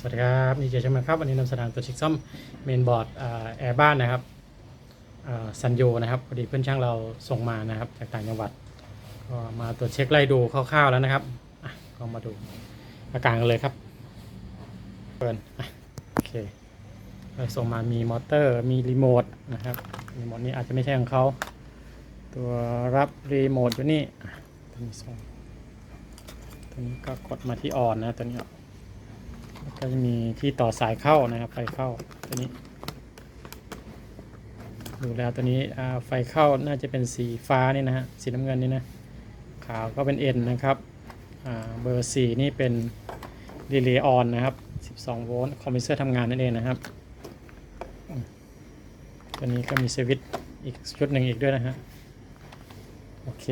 สวัสดีครับนี่เจชมาครับ วันนี้นำเสนอตัวเช็คซ่อมเมนบอร์ดแอร์บ้านนะครับซันโยนะครับพอดีเพื่อนช่างเราส่งมานะครับจากต่างจังหวัด ก็มาตรวจเช็คไล่ดูคร่าวๆแล้วนะครับก็มาดูอาการกันเลยครับเปิดโอเคเราส่งมามีมอเตอร์มีรีโมทนะครับรีโมทนี้อาจจะไม่ใช่ของเขาตัวรับรีโมทอยู่นี่ตัวนี้ส่งตัวนี้ก็กดมาที่ออนนะตัวนี้ ก็จะมีที่ต่อสายเข้านะครับ ไฟเข้าตัวนี้ ดูแล้วตัวนี้ไฟเข้าน่าจะเป็นสีฟ้านี่นะฮะ สีน้ำเงินนี่นะ ขาวก็เป็น N นนะครับ เบอร์4นี่เป็นรีเลย์ออนนะครับ 12 โวลต์คอมพิวเตอร์ทำงานนั่นเองนะครับ ตัวนี้ก็มีสวิตช์อีกชุดหนึ่งอีกด้วยนะฮะ โอเค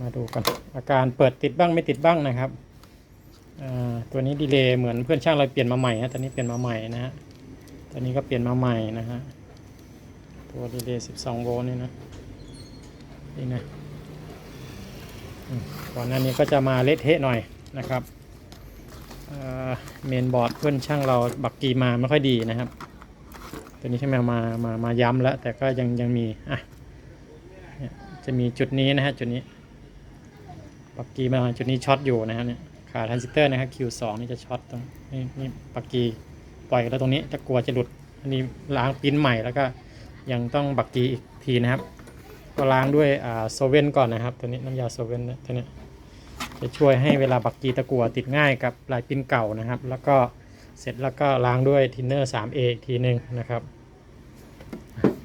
มาดูกันอาการเปิดติดบ้างไม่ติดบ้างนะครับ ตัวนี้ดีเลย์เหมือนเพื่อนช่างเราเปลี่ยนมาใหม่ฮะตัวนี้เปลี่ยนมาใหม่นะฮะตัวนี้ก็เปลี่ยนมาใหม่นะฮะตัวดีเลย์12โวลต์นี่นะนี่นะก่อนหน้านี้ก็จะมาเละเทะหน่อยนะครับเมนบอร์ดเพื่อนช่างเราบักกีมาไม่ค่อยดีนะครับ ตัวนี้ใช่ไหมมามามาย้ำแล้ว แต่ก็ยังยังมีอะจะมีจุดนี้นะฮะจุดนี้บักกีมาจุดนี้ช็อตอยู่นะฮะเนี่ย ขาทรานซิสเตอร์นะครับ Q2 นี่จะช็อตตรงนี่นี่ปักกีปล่อยแล้วตรงนี้จะกลัวจะหลุด อันนี้ล้างปิ้นใหม่แล้วก็ยังต้องบักกีอีกทีนะครับ ก็ล้างด้วยอ่าโซเว่นก่อนนะครับ ตัวนี้น้ำยาโซเว่นเนี่ยตัวนี้จะช่วยให้เวลาบักกีตะกัวติดง่ายกับลายปิ้นเก่านะครับ แล้วก็เสร็จแล้วก็ล้างด้วยทินเนอร์ 3A อีกทีหนึ่งนะครับ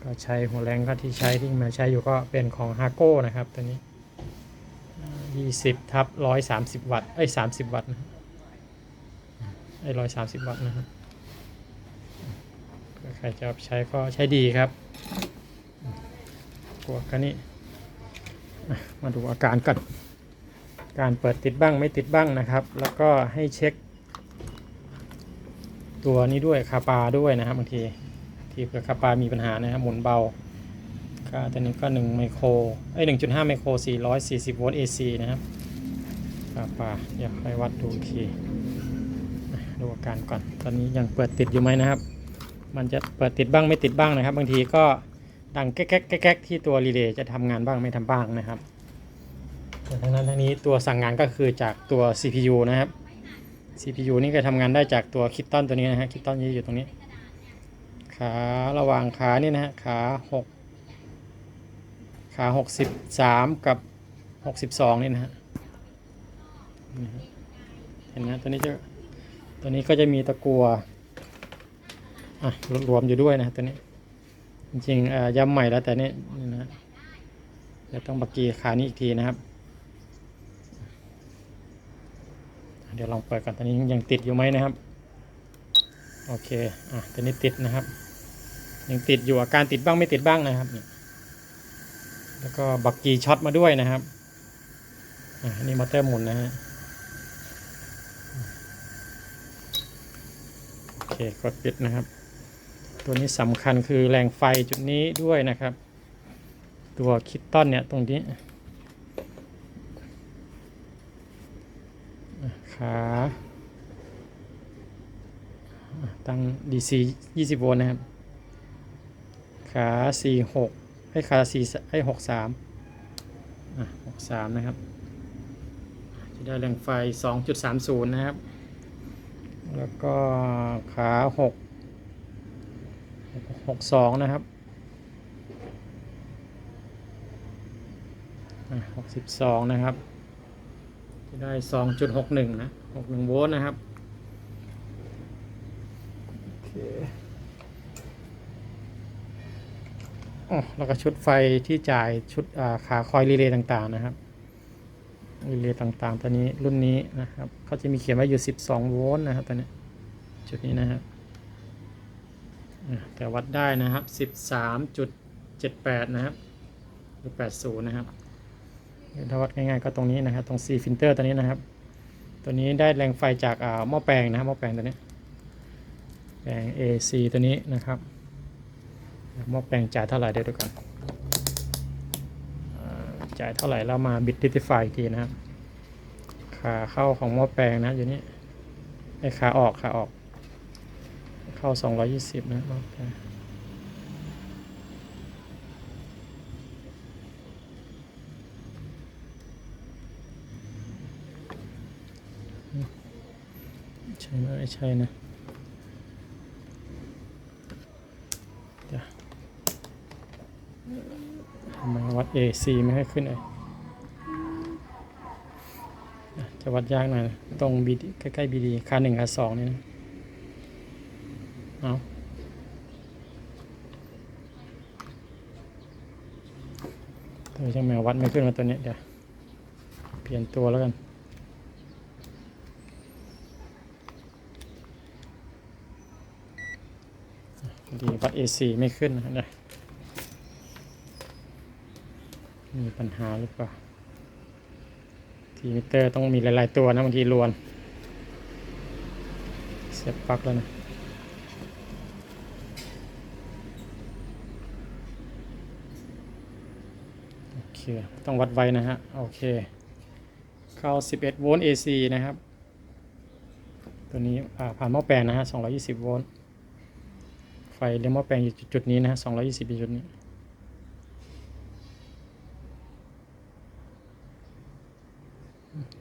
ก็ใช้หัวแรงก็ที่ใช้ที่มาใช้อยู่ก็เป็นของฮาโก้นะครับตัวนี้ ยี่สิบทับร้อยสามสิบวัตต์เอ้สามสิบวัตต์นะไอ้ร้อยสามสิบวัตต์นะครับใครจะใช้ก็ใช้ดีครับตัวคันนี้มาดูอาการกัน การเปิดติดบ้างไม่ติดบ้างนะครับ แล้วก็ให้เช็ค ตัวนี้ด้วยคาปาด้วยนะครับบางทีที่เผื่อคาปามีปัญหานะครับหมุนเบา ก็ตัวนี้ก็1ไมโครไอ้1.5ไมโคร440โวลต์ AC นะครับป่าป่าเดี๋ยวค่อยวัดดูอีกทีดูอาการก่อน ตอนนี้ยังเปิดติดอยู่ไหมนะครับ มันจะเปิดติดบ้างไม่ติดบ้างนะครับ บางทีก็ดังแก๊กแก๊กแก๊กที่ตัวรีเลย์จะทำงานบ้างไม่ทำบ้างนะครับทั้งนั้นทั้งนี้ตัวสั่งงานก็คือจากตัว CPU นะครับ CPU นี่ก็ทำงานได้จากตัวคิตตันตัวนี้นะฮะคิตตันยี่อยู่ตรงนี้ ขาระหว่างขานี่นะฮะขาหก ขาหกสิบสามกับหกสิบสองนี่นะฮะเห็นนะตัวนี้จะตัวนี้ก็จะมีตะกัวอะรวมอยู่ด้วยนะตัวนี้ จริงๆอ่อย้ำใหม่แล้วแต่นี่นี่นะเดี๋ยวต้องบักกีขานี้อีกทีนะครับ เดี๋ยวลองเปิดก่อนตอนนี้ยังติดอยู่ไหมนะครับ โอเค อะตัวนี้ติดนะครับ ยังติดอยู่อาการติดบ้างไม่ติดบ้างนะครับเนี่ย แล้วก็บักกีช็อตมาด้วยนะครับอ่านี่มอเตอร์หมุนนะฮะโอเคกดปิดนะครับ ตัวนี้สำคัญคือแรงไฟจุดนี้ด้วยนะครับ ตัวคิตตันเนี่ยตรงนี้ขาตั้ง DC 20 โวลต์นะครับ ขา 46 ให้ขาสี่ให้หกสามอะหกสามนะครับ จะได้แรงไฟสองจุดสามศูนย์นะครับ แล้วก็ขาหกหกสองนะครับหกสิบสองนะครับ จะได้สองจุดหกหนึ่งนะหกหนึ่งโวลต์นะครับ โอเค อ๋อ แล้วก็ชุดไฟที่จ่ายชุดขาคอยรีเลย์ต่างๆนะครับรีเลย์ต่างๆ ตัวนี้รุ่นนี้นะครับเขาจะมีเขียนไว้อยู่ 12 โวลต์นะครับตัวนี้จุดนี้นะครับแต่วัดได้นะครับ 13.78 นะครับหรือ80 นะครับถ้าวัดง่ายๆก็ตรงนี้นะครับตรง C filter ตัวนี้นะครับ ตัวนี้ได้แรงไฟจากหม้อแปลงนะครับหม้อแปลงตัวนี้แปลง AC ตัวนี้นะครับ หม้อแปลงจ่ายเท่าไหร่เดี๋ยวดูกันจ่ายเท่าไหร่แล้วมาบิดดิจิฟายอีกทีนะครับขาเข้าของหม้อแปลงนะอยู่นี่ไอ้ขาออกขาออก เข้าสองร้อยยี่สิบนะโอเคใช่ไหมใช่นะเดี๋ยวทำไม วัด AC ไม่ให้ขึ้นเลยจะวัดยากหน่อยนะตรง BD ใกล้ๆ BD ค่าหนึ่งค่าสองนี่นะ เอาตัวช่างแมววัดไม่ขึ้นมาตัวนี้เดี๋ยว เปลี่ยนตัวแล้วกันดีวัด AC ไม่ขึ้นนะเดี๋ยว มีปัญหาหรือเปล่าทีมิเตอร์ต้องมีหลาย ๆ ตัวนะบางทีรวน เสียบปลั๊กแล้วนะโอเค ต้องวัดไว้นะฮะ โอเค เข้า 11 โวลต์ AC นะครับ ตัวนี้อ่าผ่านหม้อแปลงนะฮะ 220 โวลต์ ไฟเลี้ยงหม้อแปลงอยู่จุดนี้นะฮะ 220อยู่จุดนี้ ไ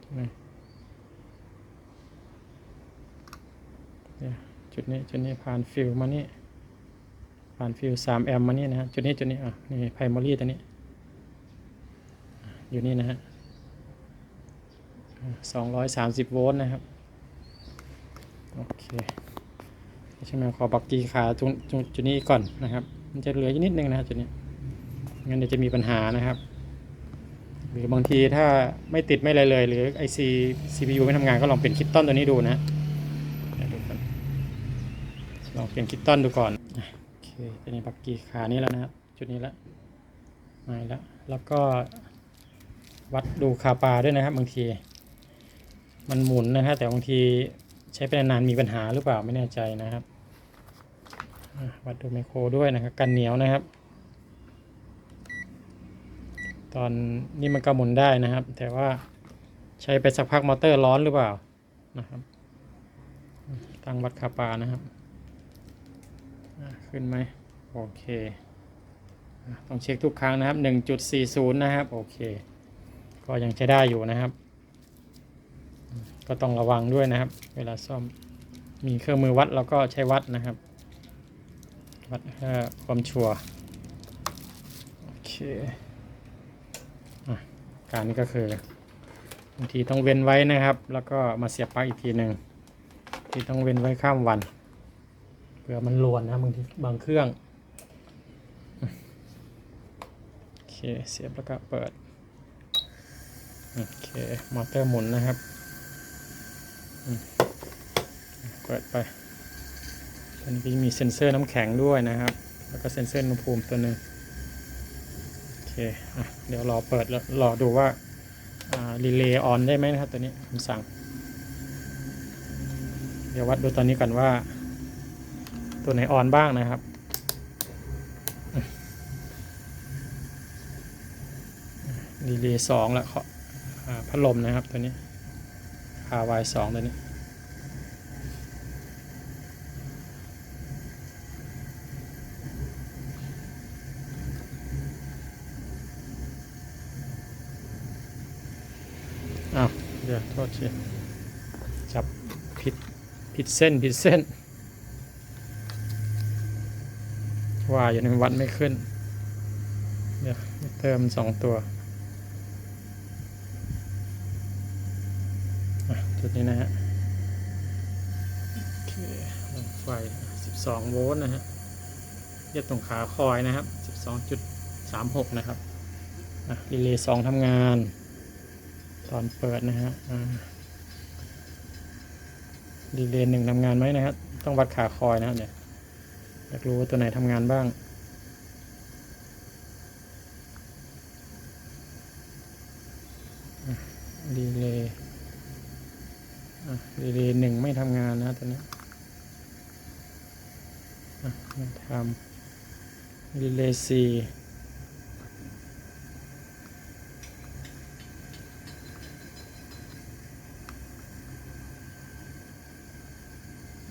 ห นี่จุดนี้จุดนี้ผ่านฟิลมานี่ ผ่านฟิล3แอมป์มานี่นะฮะ จุดนี้จุดนี้อะนี่ไพรมารีตัวนี้ อยู่นี่นะฮะสองร้อยสามสิบโวลต์นะครับ โอเคใช่ไหมขอบักกีขาตรงตรงจุดนี้ก่อนนะครับ มันจะเหลืออนิดนึงนะจุดนี้งั้นเดี๋ยวจะมีปัญหานะครับ หรือบางทีถ้าไม่ติดไม่อะไรเลย หรือ IC CPU ไม่ทำงานก็ลองเปลี่ยนคิดต้นตัวนี้ดูนะลองเปลี่ยนคิดต้นดูก่อนโอเคจะมีบักกีขานี้แล้วนะครับจุดนี้แล้วมาแล้วแล้วก็วัดดูคาปาด้วยนะครับ บางที มันหมุนนะฮะแต่บางทีใช้ไปนานมีปัญหาหรือเปล่าไม่แน่ใจนะครับวัดดูไมโครด้วยนะครับกันเหนียวนะครับ ตอนนี้มันก็หมุนได้นะครับ แต่ว่าใช้ไปสักพักมอเตอร์ร้อนหรือเปล่านะครับ ตั้งวัดคาปานะครับขึ้นไหมโอเคต้องเช็คทุกครั้งนะครับ 1.40 นะครับ โอเค ก็ยังใช้ได้อยู่นะครับ ก็ต้องระวังด้วยนะครับ เวลาซ่อมมีเครื่องมือวัดเราก็ใช้วัดนะครับ วัดความชัวร์โอเค การนี้ก็คือบางทีต้องเว้นไว้นะครับ แล้วก็มาเสียบปลั๊กอีกทีหนึ่งที่ต้องเว้นไว้ข้ามวันเผื่อมันรวนนะบางทีบางเครื่องโอเคเสียบแล้วก็เปิดโอเคมอเตอร์หมุนนะครับเปิดไปตอนนี้ก็จะมีเซ็นเซอร์น้ำแข็งด้วยนะครับ แล้วก็เซ็นเซอร์อุณหภูมิตัวหนึ่ง เคเดี๋ยวรอเปิดแล้วรอดูว่ารีเลย์ออนได้ไหมนะครับตัวนี้คำสั่ง เดี๋ยววัดดูตอนนี้กันว่า ตัวไหนออนบ้างนะครับรีเลย์สองแล้วอ่าพัดลมนะครับตัวนี้ RY สองตัวนี้ อ้าวเดี๋ยวโทษทีจับผิดผิดเส้นผิดเส้น ว่าอยู่ในวัดไม่ขึ้น เดี๋ยวเติมสองตัวอะจุดนี้นะฮะโอเคลงไฟ 12 โวลต์นะฮะเรียกตรงขาคอยนะครับ 12.36 นะครับอะรีเลย์2ทำงาน ตอนเปิดนะฮะอ่ารีเลย์หนึ่งทำงานไหมนะครับ ต้องวัดขาคอยนะเดี๋ยวอยากรู้ว่าตัวไหนทำงานบ้างรีเลย์ดีเลย์หนึ่งไม่ทำงานนะตัวนี้ไม่ทำรีเลย์สี่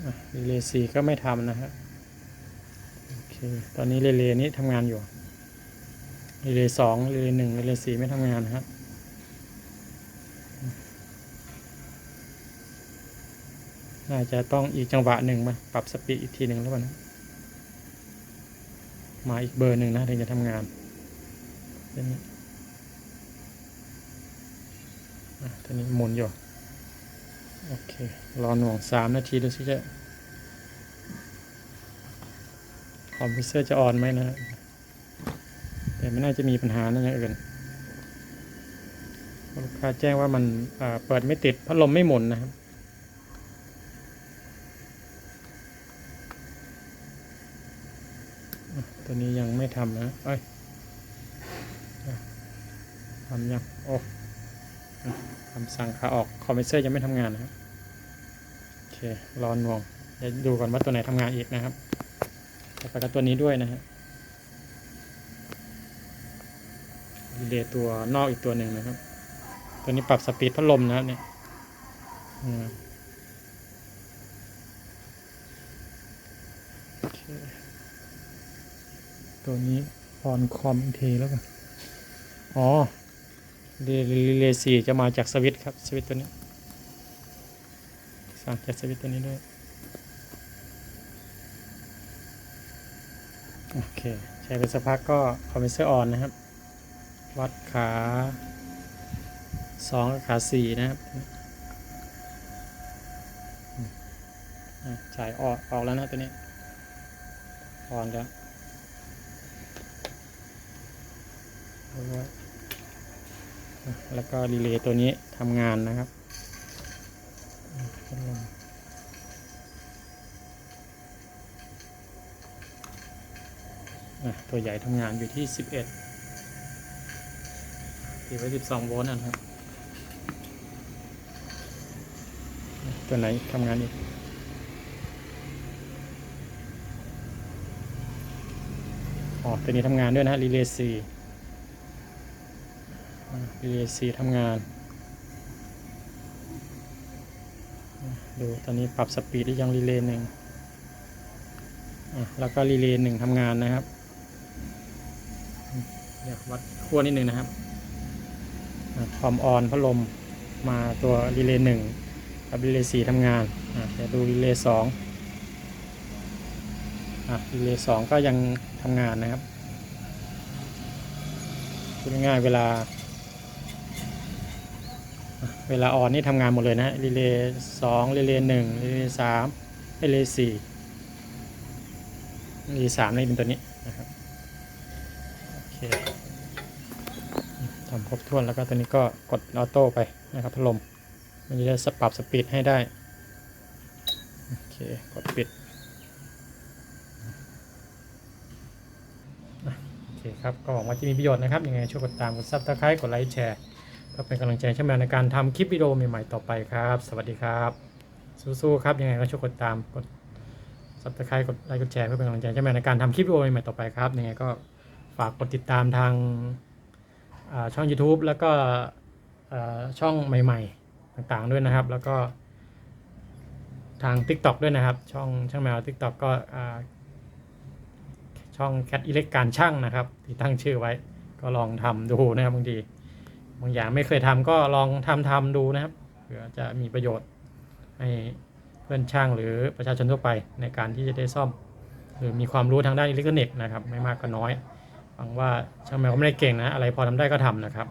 รี เลย์สี่ก็ไม่ทำนะครับโอเคตอนนี้รีเลนี้ทำงานอยู่รีเลสองรีเลหนึ่งรีเลสี่ไม่ทำงานนะครับน่าจะต้องอีกจังหวะหนึ่งมาปรับสปีดอีกทีหนึ่งแล้วกันนะมาอีกเบอร์หนึ่งนะถึงจะทำงานตัวนี้อะตัวนี้หมุนอยู่ โอเค รอหน่วงสามนาทีดูสิจะ คอมพิวเตอร์จะออนไหมนะ แต่ไม่น่าจะมีปัญหานะอย่างอื่นลูกค้าแจ้งว่ามันเปิดไม่ติดพัดลมไม่หมุนนะครับตัวนี้ยังไม่ทำนะเอ้ยทำยังโอ้อะคำสั่งขาออกคอมพิวเตอร์ยังไม่ทำงานนะครับโอเครอน่วงเดี๋ยวดูก่อนว่าตัวไหนทำงานอีกนะครับ ไปกับตัวนี้ด้วยนะฮะรีเลย์ตัวนอกอีกตัวหนึ่งนะครับ ตัวนี้ปรับสปีดพัดลมนะครับเนี่ยตัวนี้ออนคอมอีกทีแล้วกันอ๋อรีเลย์สี่จะมาจากสวิตครับ สวิตตัวนี้ สั่งจากสวิตตัวนี้ด้วย โอเค ใช้ไปสักพักก็คอมเพรสเซอร์ออนนะครับ วัดขาสองกับขาสี่นะครับอืมอะจ่ายออกออกแล้วนะตัวนี้ ออนแล้วแล้วก็รีเลย์ตัวนี้ทำงานนะครับ ตัวใหญ่ทำงานอยู่ที่ 11ตีไว้ 12 โวลต์นะครับ ตัวไหนทำงานอีกอ๋อตัวนี้ทำงานด้วยนะรีเลย์สี่รีเลย์สี่ทำงาน ดูตอนนี้ปรับสปีดได้ยังรีเลย์หนึ่งแล้วก็รีเลย์หนึ่งทำงานนะครับ เดี๋ยววัดขั้วนิดนึงนะครับความออนพัดลมมาตัวรีเลย์หนึ่งกับรีเลย์สี่ทำงานเดี๋ยวดูรีเลย์สองรีเลย์สองก็ยังทำงานนะครับพูดง่ายๆเวลา เวลาออนนี่ทำงานหมดเลยนะรีเลย์สองรีเลย์หนึ่งรีเลย์สามรีเลย์สี่รีเลย์สามนี่เป็นตัวนี้นะครับ คทำครบถ้วนแล้วก็ตัวนี้ก็กดออโต้ไปนะครับพัดลม มันจะได้ปรับสปีดให้ได้ โอเค กดปิด โอเคครับ ก็หวังว่าจะมีประโยชน์นะครับ ยังไงช่วยกดตาม กดซับสไครต์กดไลค์แชร์เพื่อเป็นกำลังใจให้แมวในการทำคลิปวิดีโอใหม่ๆต่อไปครับ สวัสดีครับ สู้ๆครับ ยังไงก็ช่วยกดตาม กดซับสไครต์กดไลค์ กดแชร์เพื่อเป็นกำลังใจให้แมวในการทำคลิปวิดีโอใหม่ๆต่อไปครับ ยังไงก็ ฝากกดติดตามทางช่อง YouTube แล้วก็ช่องใหม่ ๆ ต่างๆด้วยนะครับ แล้วก็ทาง TikTok ด้วยนะครับ ช่องช่างแมว TikTok ก็ช่องแคทอิเล็กการช่างนะครับ ที่ตั้งชื่อไว้ก็ลองทำดูนะครับบางทีบางอย่างไม่เคยทำก็ลองทำทำดูนะครับเผื่อจะมีประโยชน์ให้เพื่อนช่างหรือประชาชนทั่วไปในการที่จะได้ซ่อม หรือมีความรู้ทางด้านอิเล็กทรอนิกส์นะครับ ไม่มากก็น้อย ฟังว่าช่างแมวก็ไม่ได้เก่งนะ อะไรพอทำได้ก็ทำนะครับ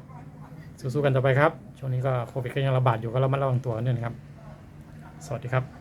สู้ๆกันต่อไปครับ ช่วงนี้ก็โควิดก็ยังระบาดอยู่ก็ระมัดระวังตัวกันด้วยนะครับ สวัสดีครับ